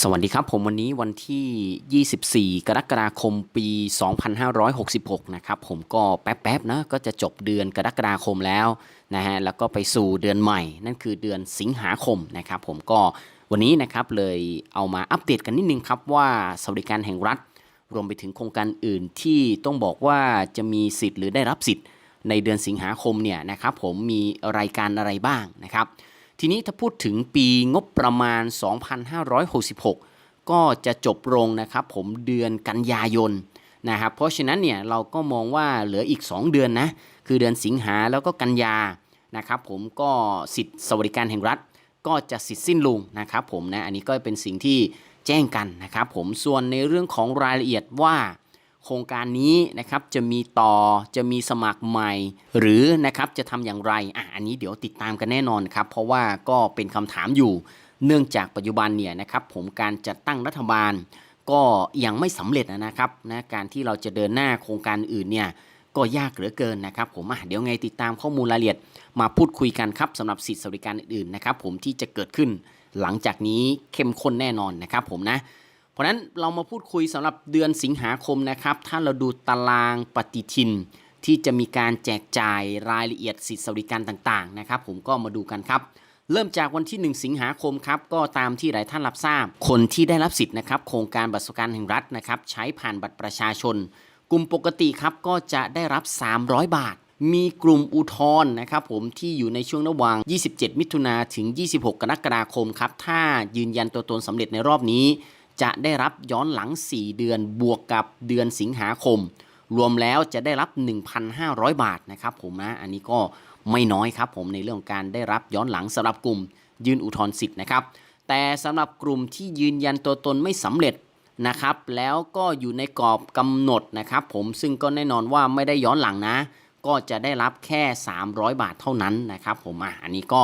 สวัสดีครับผมวันนี้วันที่ 24 กรกฎาคมปี 2566 นะครับผมก็แป๊บๆนะก็จะจบเดือนกรกฎาคมแล้วนะฮะแล้วก็ไปสู่เดือนใหม่ นั่นคือเดือนสิงหาคมนะครับผมก็วันนี้นะครับเลยเอามาอัปเดตกันนิดนึงครับว่าสวัสดิการแห่งรัฐ รวมไปถึงโครงการอื่นที่ต้องบอกว่าจะมีสิทธิ์หรือได้รับสิทธิ์ในเดือนสิงหาคมเนี่ยนะครับผมมีรายการอะไรบ้างนะครับ ทีนี้ถ้าพูดถึงปีงบประมาณ 2566 ก็จะจบลงนะครับผมเดือนกันยายนนะครับเพราะฉะนั้นเนี่ยเราก็มองว่าเหลืออีก 2 เดือนนะคือเดือนสิงหาแล้วก็กันยานะครับผมก็สิทธิสวัสดิการแห่งรัฐ ก็จะสิทธิ์สิ้นลงนะครับผมนะอันนี้ก็เป็นสิ่งที่แจ้งกันนะครับผมส่วนในเรื่องของรายละเอียดว่า โครงการนี้นะครับจะมีต่อจะมีสมัครใหม่ หรือนะครับจะทำอย่างไรอะอันนี้เดี๋ยวติดตามกันแน่นอนครับเพราะว่าก็เป็นคำถามอยู่ เนื่องจากปัจจุบันเนี่ยนะครับผมการจัดตั้งรัฐบาล ก็ยังไม่สำเร็จนะครับนะการที่เราจะเดินหน้าโครงการอื่นเนี่ยก็ยากเหลือเกินนะครับผมอะเดี๋ยวไงติดตามข้อมูลรายละเอียด มาพูดคุยกันครับสำหรับสิทธิสวัสดิการอื่นๆนะครับผมที่จะเกิดขึ้นหลังจากนี้เข้มข้นแน่นอนนะครับผมนะ เพราะนั้นเรามาพูดคุยสำหรับเดือนสิงหาคมนะครับ ถ้าเราดูตารางปฏิทิน ที่จะมีการแจกจ่ายรายละเอียดสิทธิสวัสดิการต่างๆนะครับ ผมก็มาดูกันครับ เริ่มจากวันที่ 1 สิงหาคมครับก็ตามที่หลายท่านรับทราบ คนที่ได้รับสิทธิ์นะครับโครงการบัตรสวัสดิการแห่งรัฐนะครับใช้ผ่านบัตรประชาชน กลุ่มปกติครับก็จะได้รับ 300 บาทมีกลุ่มอุทธรณ์นะครับผมที่อยู่ในช่วงระหว่าง 27 มิถุนาถึง 26 กรกฎาคมครับ ถ้ายืนยันตัวตนสำเร็จในรอบนี้ จะได้รับย้อนหลัง 4 เดือนบวกกับเดือนสิงหาคม รวมแล้วจะได้รับ 1,500 บาทนะครับผมนะอันนี้ก็ไม่น้อยครับผมในเรื่องของการได้รับย้อนหลังสำหรับกลุ่มยืนอุทธรณ์สิทธิ์นะครับ แต่สำหรับกลุ่มที่ยืนยันตัวตนไม่สำเร็จนะครับ แล้วก็อยู่ในกรอบกำหนดนะครับ ผมซึ่งก็แน่นอนว่าไม่ได้ย้อนหลังนะ ก็จะได้รับแค่ 300 บาทเท่านั้นนะครับ ผมอะอันนี้ก็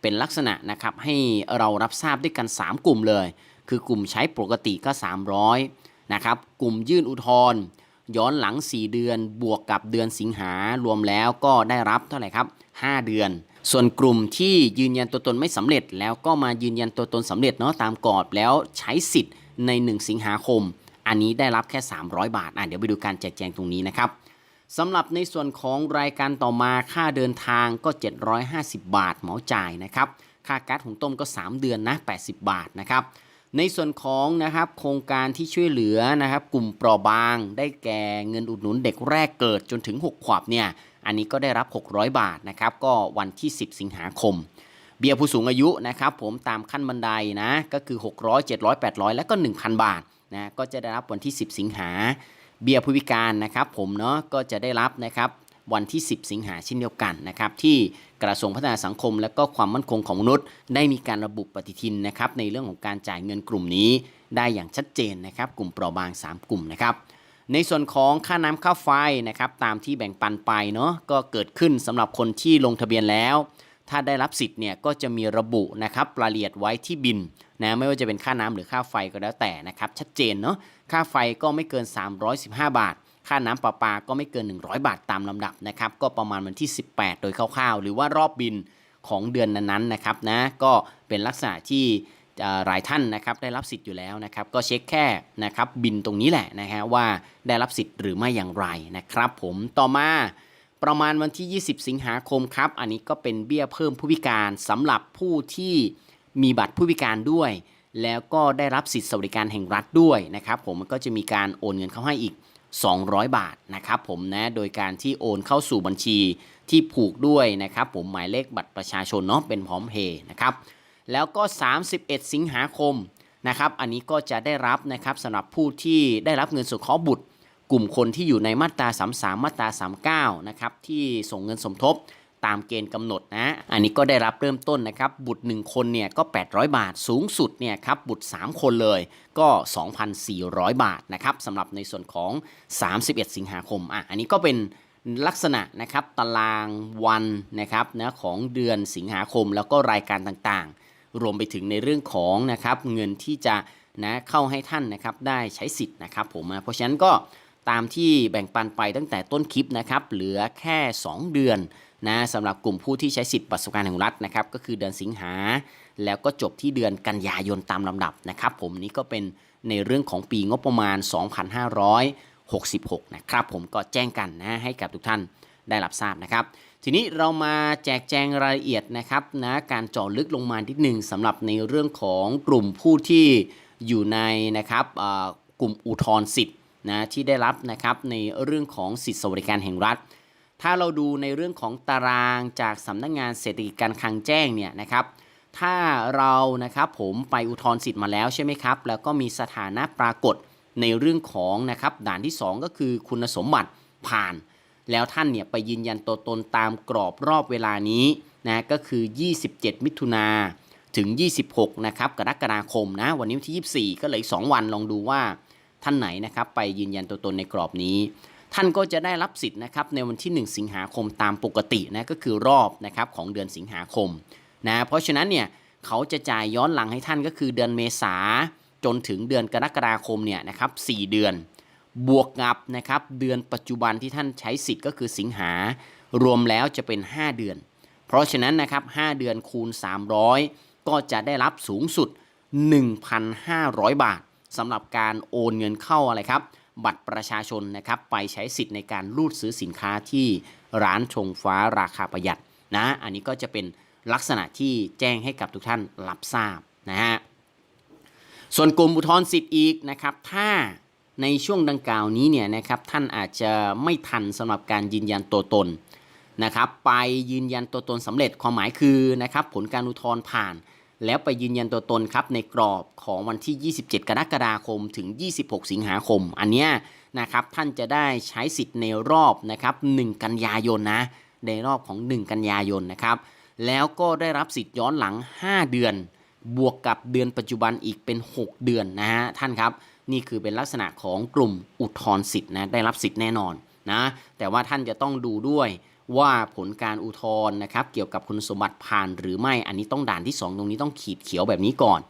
เป็นลักษณะนะครับให้เรารับทราบด้วยกัน 3 กลุ่มเลย คือกลุ่มใช้ปกติก็ 300นะครับกลุ่มยื่นอุทธรณ์ย้อนหลัง 4 เดือนบวกกับเดือนสิงหารวมแล้วก็ได้รับเท่าไหร่ครับ 5 เดือน ส่วนกลุ่มที่ยืนยันตัวตนไม่สำเร็จ แล้วก็มายืนยันตัวตนสำเร็จเนาะตามกรอบแล้วใช้สิทธิ์ใน 1 สิงหาคม อันนี้ได้รับแค่ 300 บาทอะเดี๋ยวไปดูการแจกแจงตรงนี้นะครับสำหรับในส่วนของรายการต่อมาค่าเดินทางก็ 750 บาทเหมาจ่ายนะครับ ค่าก๊าซหุงต้มก็ 3 เดือนนะ 80 บาทนะครับ ในส่วนของนะครับโครงการที่ช่วยเหลือนะครับกลุ่มเปราะบาง ได้แก่เงินอุดหนุนเด็กแรกเกิดจนถึง 6 ขวบเนี่ยอันนี้ก็ได้รับ 600 บาทนะครับก็วันที่ 10 สิงหาคม เบี้ยผู้สูงอายุนะครับผมตามขั้นบันไดนะก็คือ 600 700 800 และก็ 1,000 บาทนะก็จะได้รับวันที่ 10 สิงหาเบี้ยผู้พิการนะครับผมเนาะก็จะได้รับนะครับ วันที่ 10 สิงหาเช่นเดียวกันนะครับที่กระทรวงพัฒนาสังคม และก็ความมั่นคงของมนุษย์ ได้มีการระบุปฏิทินนะครับในเรื่องของการจ่ายเงินกลุ่มนี้ ได้อย่างชัดเจนนะครับกลุ่มเปราะบาง 3 กลุ่มนะครับในส่วนของค่าน้ำค่าไฟนะครับตามที่แบ่งปันไปเนาะก็เกิดขึ้นสำหรับคนที่ลงทะเบียนแล้ว ถ้าได้รับสิทธิ์เนี่ยก็จะมีระบุนะครับรายละเอียดไว้ที่บินนะไม่ว่าจะเป็นค่าน้ำหรือค่าไฟก็แล้วแต่นะครับชัดเจนเนาะค่าไฟก็ไม่เกิน 315 บาท ค่าน้ำประปาก็ไม่เกิน 100 บาทตามลำดับนะครับ ก็ประมาณวันที่ 18 โดยคร่าวๆ หรือว่ารอบบินของเดือนนั้นๆนะครับนะก็เป็นลักษณะที่หลายท่านนะครับได้รับสิทธิ์อยู่แล้วนะครับ ก็เช็คแค่นะครับบินตรงนี้แหละนะฮะว่าได้รับสิทธิ์หรือไม่อย่างไรนะครับ ผมต่อมาประมาณวันที่ 20 สิงหาคมครับ อันนี้ก็เป็นเบี้ยเพิ่มผู้พิการสำหรับผู้ที่มีบัตรผู้พิการด้วย แล้วก็ได้รับสิทธิสวัสดิการแห่งรัฐด้วยนะครับ ผมมันก็จะมีการโอนเงินเข้าให้อีก 200 บาทนะครับผมนะโดยการที่โอนเข้าสู่บัญชีที่ผูกด้วยนะครับผมหมายเลขบัตรประชาชนเนาะเป็นพร้อมเพย์นะครับแล้วก็ 31 สิงหาคมนะครับอันนี้ก็จะได้รับนะครับสำหรับผู้ที่ได้รับเงินสงเคราะห์บุตร กลุ่มคนที่อยู่ในมาตรา 33 มาตรา 39นะครับที่ส่งเงินสมทบ ตามเกณฑ์กำหนดนะ อันนี้ก็ได้รับเริ่มต้นนะครับ บุตร 1 คนเนี่ยก็ 800 บาทสูงสุดเนี่ยครับบุตร 3 คนเลยก็ 2,400 บาทนะครับสำหรับในส่วนของ 31 สิงหาคมอะอันนี้ก็เป็นลักษณะนะครับตารางวันนะครับนะของเดือนสิงหาคมแล้วก็รายการต่างๆ รวมไปถึงในเรื่องของนะครับเงินที่จะนะเข้าให้ท่านนะครับได้ใช้สิทธิ์นะครับผมอะเพราะฉะนั้นก็ ตามที่แบ่งปันไปตั้งแต่ต้นคลิปนะครับเหลือแค่ 2 เดือนนะสำหรับกลุ่มผู้ที่ใช้สิทธิ์บัตรสวัสดิการแห่งรัฐนะครับก็คือเดือนสิงหา แล้วก็จบที่เดือนกันยายนตามลำดับนะครับผมนี่ก็เป็นในเรื่องของปีงบประมาณ 2566 นะครับผมก็แจ้งกันนะให้กับทุกท่านได้รับทราบนะครับทีนี้เรามาแจกแจงรายละเอียดนะครับนะการเจาะลึกลงมานิดหนึ่งสำหรับในเรื่องของกลุ่มผู้ที่อยู่ในนะครับกลุ่มอุทธรณ์สิทธิ์ นะที่ได้รับนะครับในเรื่องของสิทธิสวัสดิการแห่งรัฐ ถ้าเราดูในเรื่องของตารางจากสำนักงานเศรษฐกิจการคลังแจ้งเนี่ยนะครับถ้าเรานะครับผมไปอุทธรณ์สิทธิ์มาแล้วใช่ไหมครับ แล้วก็มีสถานะปรากฏในเรื่องของนะครับด่านที่ 2 ก็คือคุณสมบัติผ่าน แล้วท่านเนี่ยไปยืนยันตัวตนตามกรอบรอบเวลานี้นะก็คือ 27 มิถุนาถึง 26 นะครับกรกฎาคมนะ วันนี้วันที่ 24 ก็เหลืออีก 2 วันลองดูว่า ท่านไหนนะครับไปยืนยันตัวตนในกรอบนี้ ท่านก็จะได้รับสิทธิ์นะครับในวันที่ 1 สิงหาคมตามปกตินะก็คือรอบนะครับของเดือนสิงหาคมนะเพราะฉะนั้นเนี่ยเขาจะจ่ายย้อนหลังให้ท่านก็คือเดือนเมษาจนถึงเดือนกรกฎาคมเนี่ยนะครับ4เดือน บวกกับนะครับเดือนปัจจุบันที่ท่านใช้สิทธิ์ก็คือสิงหารวมแล้วจะเป็น 5 เดือน เพราะฉะนั้นนะครับ5เดือนคูณ 300 ก็จะได้รับสูงสุด 1,500 บาท สำหรับการโอนเงินเข้าอะไรครับ บัตรประชาชนนะครับไปใช้สิทธิ์ในการรูดซื้อสินค้าที่ร้านชงฟ้าราคาประหยัดนะอันนี้ก็จะเป็นลักษณะที่แจ้งให้กับทุกท่านรับทราบนะฮะส่วนกลุ่มอุทธรณ์สิทธิ์อีกนะครับถ้าในช่วงดังกล่าวนี้เนี่ยนะครับท่านอาจจะไม่ทันสำหรับการยืนยันตัวตนนะครับไปยืนยันตัวตนสำเร็จความหมายคือนะครับผลการอุทธรณ์ผ่าน แล้วไปยืนยันตัวตนครับในกรอบของวันที่ 27 กรกฎาคมถึง 26 สิงหาคม อันเนี้ยนะครับท่านจะได้ใช้สิทธิ์ในรอบนะครับ1กันยายนนะในรอบของ 1 กันยายนนะครับแล้วก็ได้รับสิทธิ์ย้อนหลัง 5 เดือน บวกกับเดือนปัจจุบันอีกเป็น 6 เดือนนะฮะท่านครับนี่คือเป็นลักษณะของกลุ่มอุทธรณ์สิทธิ์นะได้รับสิทธิ์แน่นอนนะแต่ว่าท่านจะต้องดูด้วย ว่าผลการอุทธรณ์นะครับเกี่ยวกับคุณสมบัติผ่านหรือไม่อันนี้ต้องด่านที่ 2 ตรงนี้ต้องขีดเขียวแบบนี้ก่อน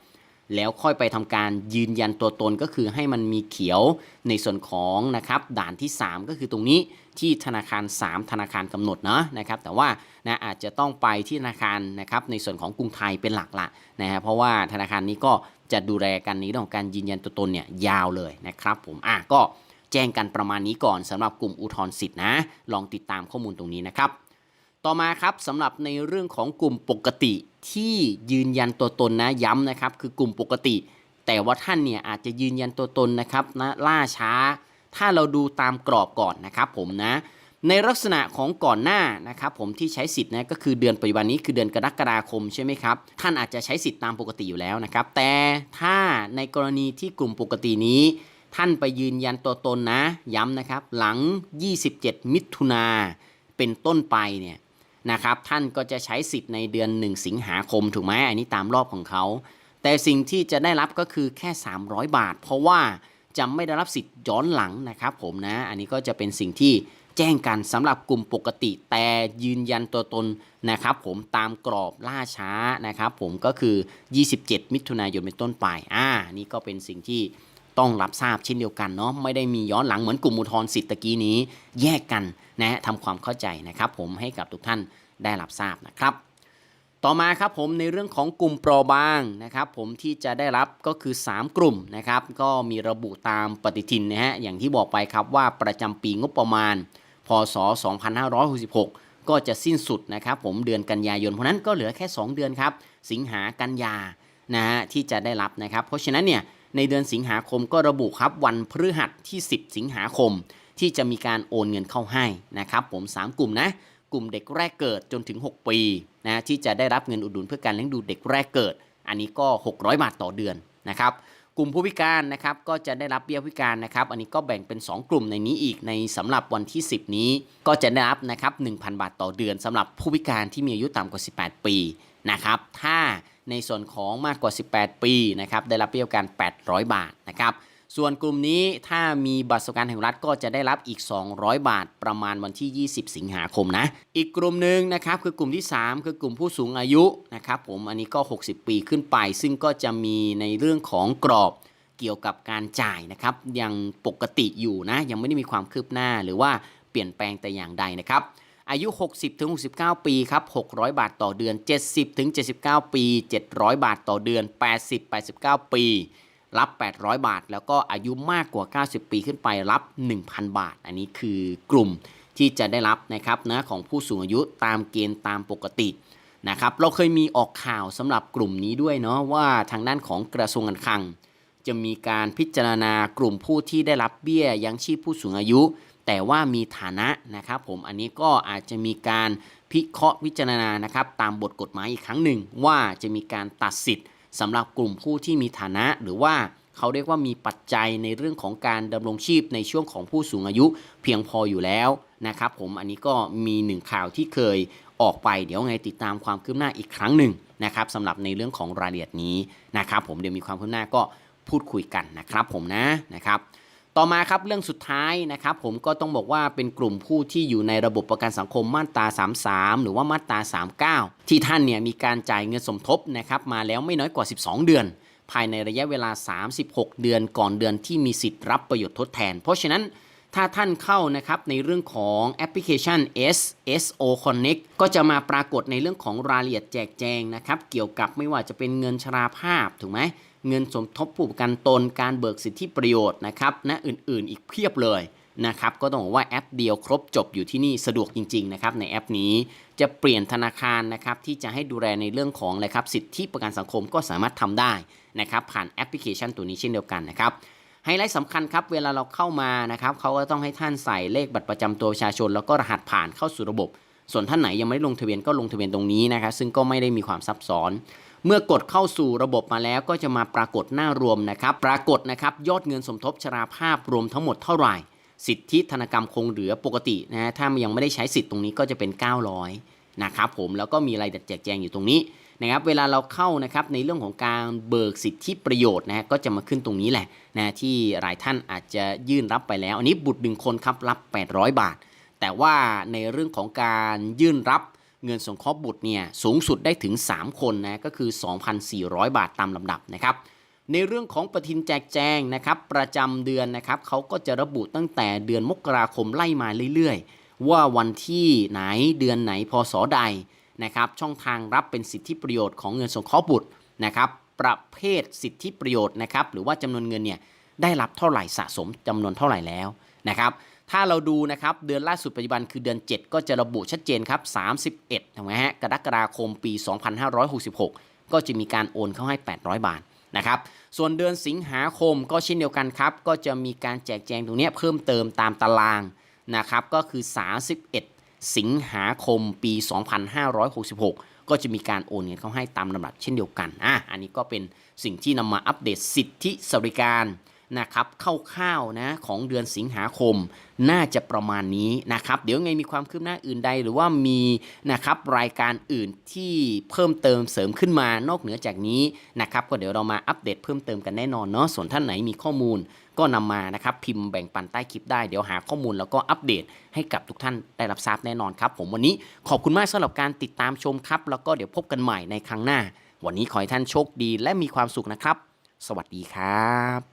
แล้วค่อยไปทำการยืนยันตัวตนก็คือให้มันมีเขียวในส่วนของนะครับด่านที่ 3 ก็คือตรงนี้ที่ธนาคาร 3 ธนาคารกำหนดนะนะครับ แต่ว่านะอาจจะต้องไปที่ธนาคารนะครับในส่วนของกรุงไทยเป็นหลักละนะฮะเพราะว่าธนาคารนี้ก็จะดูแลกันในเรื่องของการยืนยันตัวตนเนี่ยยาวเลยนะครับผมอะก็ แจ้งกันประมาณนี้ก่อนสำหรับกลุ่มอุทธรณ์สิทธินะ ลองติดตามข้อมูลตรงนี้นะครับ ต่อมาครับสำหรับในเรื่องของกลุ่มปกติที่ยืนยันตัวตนนะย้ำนะครับ คือกลุ่มปกติ แต่ว่าท่านเนี่ยอาจจะยืนยันตัวตนนะครับนะล่าช้า ถ้าเราดูตามกรอบก่อนนะครับผมนะในลักษณะของก่อนหน้านะครับผมที่ใช้สิทธิ์นะก็คือเดือนปัจจุบันนี้คือเดือนกรกฎาคมใช่ไหมครับท่านอาจจะใช้สิทธิ์ตามปกติอยู่แล้วนะครับแต่ถ้าในกรณีที่กลุ่มปกตินี้ ท่านไปยืนยันตัวตนนะ ย้ำนะครับ หลัง 27 มิถุนาเป็นต้นไปเนี่ยนะครับ ท่านก็จะใช้สิทธิ์ในเดือน 1 สิงหาคมถูกไหมอันนี้ตามรอบของเขา แต่สิ่งที่จะได้รับก็คือแค่ 300 บาท เพราะว่าจะไม่ได้รับสิทธิ์ย้อนหลังนะครับผมนะ อันนี้ก็จะเป็นสิ่งที่แจ้งกันสำหรับกลุ่มปกติ แต่ยืนยันตัวตนนะครับ ผมตามกรอบล่าช้านะครับ ผมก็คือ 27 มิถุนายนเป็นต้นไป อ่า นี่ก็เป็นสิ่งที่ ต้องรับทราบเช่นเดียวกันเนาะไม่ได้มีย้อนหลังเหมือนกลุ่มอุทธรณ์สิทธิ์ตะกี้นี้ แยกกันนะทำความเข้าใจนะครับ ผมให้กับทุกท่านได้รับทราบนะครับ ต่อมาครับผมในเรื่องของกลุ่มเปราะบางนะครับ ผมที่จะได้รับก็คือ 3 กลุ่มนะครับ ก็มีระบุตามปฏิทินนะฮะอย่างที่บอกไปครับว่าประจำปีงบประมาณ พศ 2566 ก็จะสิ้นสุดนะครับ ผมเดือนกันยายนเพราะนั้นก็เหลือแค่ 2 เดือนครับ สิงหากันยานะฮะที่จะได้รับนะครับ เพราะฉะนั้นเนี่ย ในเดือนสิงหาคมก็ระบุครับวันพฤหัสที่ 10 สิงหาคม ที่จะมีการโอนเงินเข้าให้นะครับผม 3 กลุ่มนะ กลุ่มเด็กแรกเกิดจนถึง 6 ปีนะที่จะได้รับเงินอุดหนุนเพื่อการเลี้ยงดูเด็กแรกเกิด อันนี้ก็ 600 บาทต่อเดือนนะครับ กลุ่มผู้พิการนะครับก็จะได้รับเบี้ยพิการนะครับ อันนี้ก็แบ่งเป็น 2 กลุ่มในนี้อีกในสำหรับวันที่ 10 นี้ ก็จะได้รับนะครับ1,000 บาทต่อเดือนสำหรับผู้พิการที่มีอายุต่ำกว่า 18 ปีนะครับ ถ้าในส่วนของมากกว่า 18 ปีนะครับได้รับเบี้ยพิการ 800 บาทนะครับ ส่วนกลุ่มนี้ถ้ามีบัตรสวัสดิการแห่งรัฐก็จะได้รับอีก 200 บาทประมาณวันที่ 20 สิงหาคมนะ อีกกลุ่มหนึ่งนะครับคือกลุ่มที่ 3 คือกลุ่มผู้สูงอายุนะครับผมอันนี้ก็ 60 ปีขึ้นไป ซึ่งก็จะมีในเรื่องของกรอบเกี่ยวกับการจ่ายนะครับยังปกติอยู่นะ ยังไม่ได้มีความคืบหน้าหรือว่าเปลี่ยนแปลงแต่อย่างใดนะครับอายุ 60ถึง69 ปีครับ 600 บาทต่อเดือน 70ถึง79 ปี 700 บาทต่อเดือน 80 89 ปี รับ 800 บาท แล้วก็อายุมากกว่า 90 ปีขึ้นไปรับ 1,000 บาท อันนี้คือกลุ่มที่จะได้รับนะครับนะของผู้สูงอายุตามเกณฑ์ตามปกตินะครับเราเคยมีออกข่าวสำหรับกลุ่มนี้ด้วยเนาะว่าทางด้านของกระทรวงการคลัง จะมีการพิจารณากลุ่มผู้ที่ได้รับเบี้ยยังชีพผู้สูงอายุ แต่ว่ามีฐานะนะครับผมอันนี้ก็อาจจะมีการพิเคราะห์พิจารณานะครับตามบทกฎหมายอีกครั้งหนึ่งว่าจะมีการตัดสิทธิ์ สำหรับกลุ่มผู้ที่มีฐานะหรือว่าเขาเรียกว่ามีปัจจัยในเรื่องของการดำรงชีพในช่วงของผู้สูงอายุเพียงพออยู่แล้วนะครับผมอันนี้ก็มีหนึ่งข่าวที่เคยออกไปเดี๋ยวไงติดตามความคืบหน้าอีกครั้งหนึ่งนะครับสำหรับในเรื่องของรายละเอียดนี้นะครับผมเดี๋ยวมีความคืบหน้าก็พูดคุยกันนะครับผมนะนะครับ ต่อมาครับเรื่องสุดท้ายนะครับผมก็ต้องบอกว่าเป็นกลุ่มผู้ที่อยู่ในระบบประกันสังคมมาตรา 33 หรือว่ามาตรา 39 ที่ท่านเนี่ยมีการจ่ายเงินสมทบนะครับมาแล้วไม่น้อยกว่า 12 เดือน ภายในระยะเวลา 36 เดือนก่อนเดือนที่มีสิทธิ์รับประโยชน์ทดแทน เพราะฉะนั้นถ้าท่านเข้านะครับในเรื่องของแอปพลิเคชัน SSO Connect ก็จะมาปรากฏในเรื่องของรายละเอียดแจกแจงนะครับเกี่ยวกับไม่ว่าจะเป็นเงินชราภาพถูกไหม เงินสมทบผู้ประกันตนการเบิกสิทธิประโยชน์นะครับนะอื่นๆ อีกเพียบเลยนะครับก็ต้องบอกว่าแอปเดียวครบจบอยู่ที่นี่สะดวกจริงๆนะครับในแอปนี้จะเปลี่ยนธนาคารนะครับที่จะให้ดูแลในเรื่องของอะไรครับสิทธิประกันสังคมก็สามารถทำได้นะครับผ่านแอปพลิเคชันตัวนี้เช่นเดียวกันนะครับไฮไลท์สำคัญครับเวลาเราเข้ามานะครับเขาก็ต้องให้ท่านใส่เลขบัตรประจำตัวประชาชน แล้วก็รหัสผ่านเข้าสู่ระบบ ส่วนท่านไหนยังไม่ได้ลงทะเบียนก็ลงทะเบียนตรงนี้นะครับซึ่งก็ไม่ได้มีความซับซ้อน เมื่อกดเข้าสู่ระบบมาแล้วก็จะมาปรากฏหน้ารวมนะครับ ปรากฏนะครับยอดเงินสมทบชราภาพรวมทั้งหมดเท่าไหร่ สิทธิธนกรรมคงเหลือปกตินะฮะถ้ายังไม่ได้ใช้สิทธิ์ตรงนี้ก็จะเป็น 900นะครับผมแล้วก็มีรายละเอียดแจกแจงอยู่ตรงนี้นะครับเวลาเราเข้านะครับในเรื่องของการเบิกสิทธิประโยชน์นะฮะก็จะมาขึ้นตรงนี้แหละนะที่หลายท่านอาจจะยื่นรับไปแล้ว อันนี้บุตรหนึ่งคนครับรับ 800 บาท แต่ว่าในเรื่องของการยื่นรับ เงินสงเคราะห์บุตรเนี่ยสูงสุดได้ถึง 3 คนนะก็คือ 2,400 บาทตามลำดับนะครับในเรื่องของปฏิทินแจกแจงนะครับประจำเดือนนะครับเขาก็จะระบุตั้งแต่เดือนมกราคมไล่มาเรื่อยๆ ว่าวันที่ไหนเดือนไหนพศใดนะครับช่องทางรับเป็นสิทธิประโยชน์ของเงินสงเคราะห์บุตรนะครับประเภทสิทธิประโยชน์นะครับหรือว่าจำนวนเงินเนี่ยได้รับเท่าไหร่สะสมจำนวนเท่าไหร่แล้วนะครับ ถ้าเราดูนะครับเดือนล่าสุดปัจจุบันคือเดือน 7 ก็จะระบุชัดเจนครับ 31ถูกไหมฮะกรกฎาคมปี 2566 ก็จะมีการโอนเข้าให้ 800 บาทนะครับส่วนเดือนสิงหาคมก็เช่นเดียวกันครับก็จะมีการแจกแจงตรงนี้เพิ่มเติมตามตารางนะครับก็คือ 31 สิงหาคมปี 2566 ก็จะมีการโอนเงินเข้าให้ตามลำดับเช่นเดียวกันอะอันนี้ก็เป็นสิ่งที่นำมาอัปเดตสิทธิสวัสดิการ นะครับคร่าวๆนะของเดือนสิงหาคมน่าจะประมาณนี้นะครับ เดี๋ยวไงมีความคืบหน้าอื่นใด หรือว่ามีนะครับรายการอื่นที่เพิ่มเติมเสริมขึ้นมานอกเหนือจากนี้นะครับก็เดี๋ยวเรามาอัปเดตเพิ่มเติมกันแน่นอนเนาะส่วนท่านไหนมีข้อมูลก็นำมานะครับพิมพ์แบ่งปันใต้คลิปได้เดี๋ยวหาข้อมูลแล้วก็อัปเดตให้กับทุกท่านได้รับทราบแน่นอนครับ ผมวันนี้ขอบคุณมากสำหรับการติดตามชมครับ แล้วก็เดี๋ยวพบกันใหม่ในครั้งหน้า วันนี้ขอให้ท่านโชคดีและมีความสุขนะครับ สวัสดีครับ